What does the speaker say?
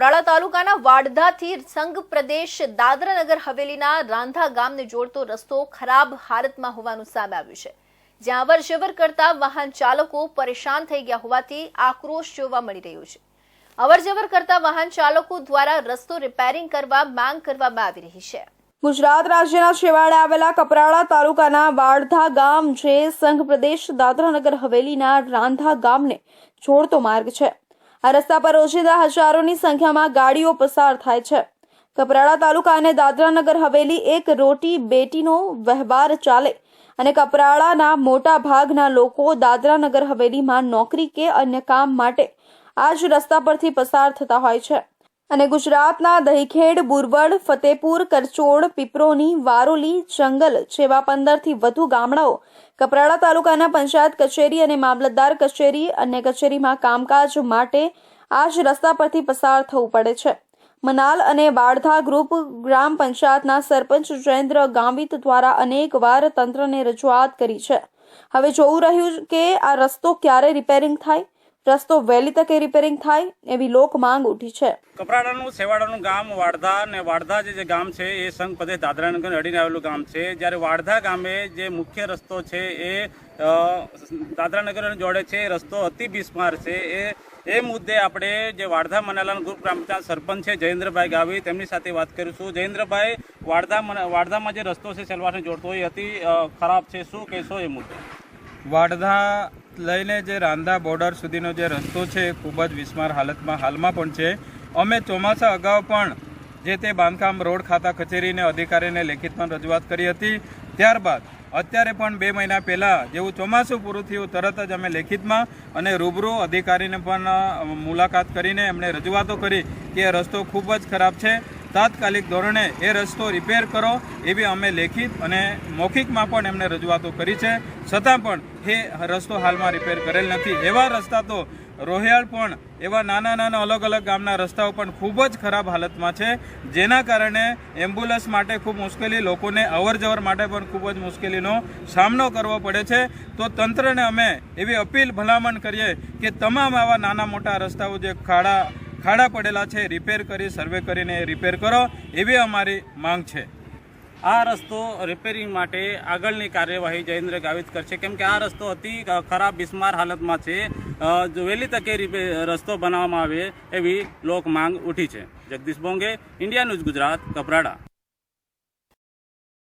કપરાળા તાલુકાના વાડધાથી સંઘ પ્રદેશ દાદરાનગર હવેલીના રાંધા ગામને જોડતો રસ્તો ખરાબ હાલતમાં હોવાનું સામે આવ્યું છે. જ્યાં અવર જવર કરતા વાહન ચાલકો પરેશાન થઈ ગયા હોવાથી આક્રોશ જોવા મળી રહ્યો છે. અવર જવર કરતા વાહન ચાલકો દ્વારા રસ્તો રિપેરિંગ કરવા માંગ કરવામાં આવી રહી છે. ગુજરાત રાજ્યના છેવાડે આવેલા કપરાડા તાલુકાના વાડધા ગામ જે સંઘ પ્રદેશ દાદરાનગર હવેલીના રાંધા ગામને જોડતો માર્ગ છે. આ રસ્તા પર રોજેદા હજારોની સંખ્યામાં ગાડીઓ પસાર થાય છે. કપરાડા તાલુકા અને દાદરાનગર હવેલી એક રોટી બેટીનો વહેવાર ચાલે અને કપરાડાના મોટા ભાગના લોકો દાદરાનગર હવેલીમાં નોકરી કે અન્ય કામ માટે આ જ રસ્તા પરથી પસાર થતા હોય છે. અને ગુજરાતના દહીખેડ, બુરવડ, ફતેપુર કરચોડ પીપરોની, વારોલી, જંગલ જેવા પંદરથી વધુ ગામડાઓ કપરાડા તાલુકાના પંચાયત કચેરી અને મામલતદાર કચેરી અન્ય કચેરીમાં કામકાજ માટે આ જ રસ્તા પરથી પસાર થવું પડે છે. મનાલ અને વાડધા ગ્રુપ ગ્રામ પંચાયતના સરપંચ જયેન્દ્ર ગામિત દ્વારા અનેક વાર તંત્રને રજૂઆત કરી છે. હવે જોવું રહ્યું કે આ રસ્તો ક્યારે રિપેરિંગ થાય? રસ્તો વહેલી તકે રિપેરિંગ થાય એવી લોક માંગ ઉઠી છે. કપરાડાનું સેવાડાનું ગામ વાડધા અને વાડધા જે જે ગામ છે એ સંઘ પ્રદેશ દાદરાનગર અડીને આવેલું ગામ છે. જ્યારે વાડધા ગામે જે મુખ્ય રસ્તો છે એ દાદરાનગર જોડે છે રસ્તો અતિ બિસ્માર છે. એ એ મુદ્દે આપણે જે વાડધા મનાલાના ગ્રુપ ગ્રામ પંચાયત સરપંચ છે જયેન્દ્રભાઈ ગાવી તેમની સાથે વાત કરીશું. જયેન્દ્રભાઈ વાડધા મના- વાડધામાં જે રસ્તો છે સેલવાસને જોડતો એ અતિ ખરાબ છે. શું કહેશો એ મુદ્દે? વાડધા લઈને જે રાંધા બોર્ડર સુધીનો જે રસ્તો છે ખૂબ જ વિસ્માર હાલતમાં હાલમાં પણ છે. અમે ચોમાસા અગાઉ પણ જે તે બાંધકામ રોડ ખાતા કચેરીને અધિકારીને લેખિતમાં રજૂઆત કરી હતી. ત્યારબાદ અત્યારે પણ બે મહિના પહેલાં જેવું ચોમાસું પૂરું થયું તરત જ અમે લેખિતમાં અને રૂબરૂ અધિકારીને પણ મુલાકાત કરીને એમણે રજૂઆતો કરી કે રસ્તો ખૂબ જ ખરાબ છે. તાત્કાલિક ધોરણે એ રસ્તો રિપેર કરો એવી અમે લેખિત અને મૌખિકમાં પણ એમને રજૂઆતો કરી છે. છતાં પણ એ રસ્તો હાલમાં રિપેર કરેલ નથી. એવા રસ્તા તો રોહિયાળ પણ, એવા નાના નાના અલગ અલગ ગામના રસ્તાઓ પણ ખૂબ જ ખરાબ હાલતમાં છે. જેના કારણે એમ્બ્યુલન્સ માટે ખૂબ મુશ્કેલી, લોકોને અવર જવર માટે પણ ખૂબ જ મુશ્કેલીનો સામનો કરવો પડે છે. તો તંત્રને અમે એવી અપીલ ભલામણ કરીએ કે તમામ આવા નાના મોટા રસ્તાઓ જે ખાડા ખાડા પડેલા છે રિપેર કરી સર્વે કરીને રિપેર કરો, એવી અમારી માંગ છે. આ રસ્તો રિપેરિંગ માટે આગળની કાર્યવાહી જયેન્દ્ર ગાવિત કરશે. કેમ કે આ રસ્તો અતિ ખરાબ, બિસ્માર હાલતમાં છે. જો વહેલી તકે રસ્તો બનાવવામાં આવે એવી લોક માંગ ઉઠી છે. Jagdish Bonge India News Gujarat, Kaprada.